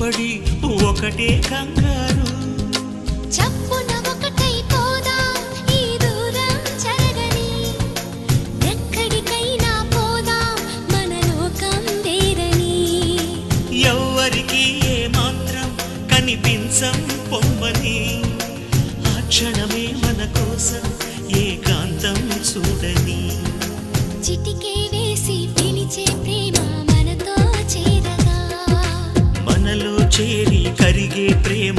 పడి ఒకటే కంగారు. చప్పున ఒకటై పోదా ఈ దూరం జరగని. ఎక్కడికైనా పోదా మన లోకం వేరని ఏ మాత్రం కనిపించం పొమ్మని. ఆ క్షణమే మన కోసం ఏకాంతం చూడని. చిటికే చేరి కరిగే ప్రేమ